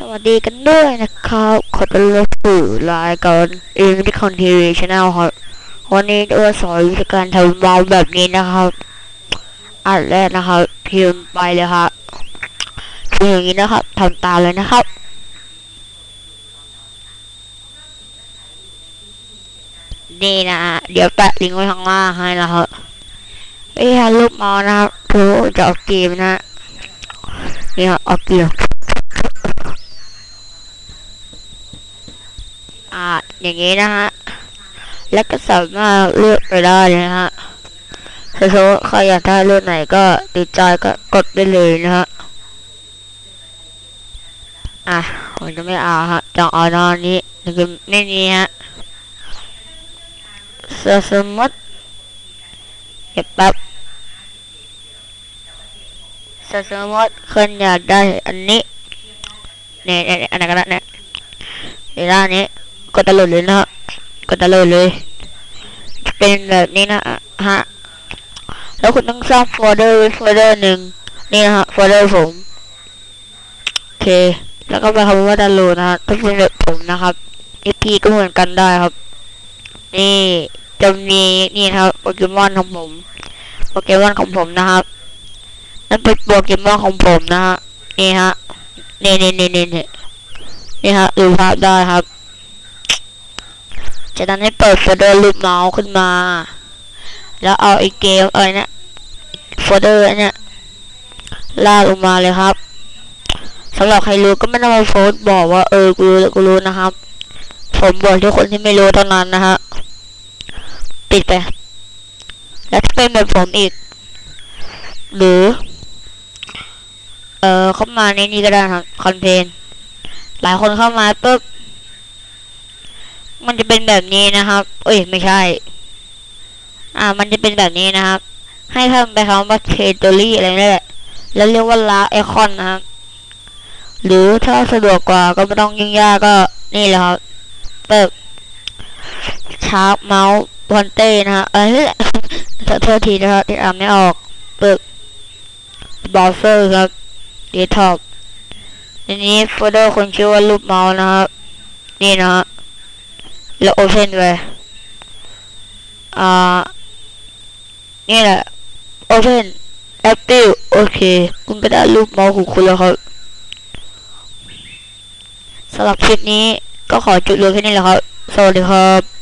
สวัสดีกันด้วยนะครับ ขอต้อนรับสู่รายการเอ็มดิคอนทีวีชาแนลครับ วันนี้จะมาสอนวิธีการทำวาล์วแบบนี้นะครับ อันแรกนะครับพิมพ์ไปเลยครับพิมพ์อย่างนี้นะครับทำตามเลยนะครับ นี่นะ เดี๋ยวแปะลิงก์ไว้ข้างล่างให้นะครับเอ้ยรูปมาส์นะครับผมจะออกเกมนะนี่ครับออกเกม อ่าอย่างนี้นะฮะ แล้วก็สามารถเลือกไปได้นะฮะถ้าสมมติใครอยากได้เลือกไหนก็ติดใจก็กดได้เลยนะฮะ อะผมจะไม่เอาฮะจะเอาน้านี้นี่คือไม่นี้ฮะสมมติเก็บแป๊บสมมติคนอยากได้อันนี้เนี่ยเนี่ยอันไหนก็ได้เนี่ยในด้านนี้ กดตะลุดเลยนะฮะกดตะลุดเลย จะเป็นแบบนี้นะฮะแล้วคุณต้องสร้างโฟลเดอร์โฟลเดอร์หนึ่งนี่นะฮะโฟลเดอร์ผมโอเค แล้วก็ไปคำว่าดาวน์โหลดนะฮะถ้าเป็นแบบผมนะครับอีพีก็เหมือนกันได้ครับ นี่จะมีนี่นะครับโปเกมอนของผมโปเกมอนของผมนะครับนั่นเป็นโปเกมอนของผมนะฮะนี่ฮะนี่นี่นี่นี่นี่นี่ฮะดูภาพได้ครับ จากนั้นให้เปิดโฟลเดอร์รูปเมาส์ขึ้นมา แล้วเอาไอ้เกมเอ้ยเนี่ยโฟลเดอร์เนี่ยลากลงมาเลยครับสำหรับใครรู้ก็ไม่ต้องมาโพสต์บอกว่าเออกูรู้กูรู้นะครับ ผมบอกทุกคนที่ไม่รู้เท่านั้นนะฮะปิดไป แล้วถ้าเป็นแบบผมอีก หรือ เออเข้ามาในนี้ก็ได้ครับคอนเพนหลายคนเข้ามาปุ๊บ มันจะเป็นแบบนี้นะครับ เอ้ยไม่ใช่ อ่า มันจะเป็นแบบนี้นะครับ ให้ทำไปคำว่าเทตอรี่อะไรนี่แหละ แล้วเรียกว่าลาไอคอนนะครับ หรือถ้าสะดวกกว่าก็ไม่ต้องยุ่งยากก็นี่แหละครับเปิดชาร์ปเมาส์พอนเต้นะฮะเอ้ยขอโทษทีนะครับที่อ่านไม่ออกเปิดบราวเซอร์ครับดีท็อปทีนี้โฟลเดอร์คนชื่อว่ารูปเมาส์นะครับ นี่นะฮะ แล้วโอเพนไปอ่านี่แหละโอเพนแอปเปิลโอเค คุณก็ได้รูปเมาส์ของคุณแล้วครับสำหรับคลิปนี้ก็ขอจุดรวมแค่นี้แหละครับ สวัสดีครับ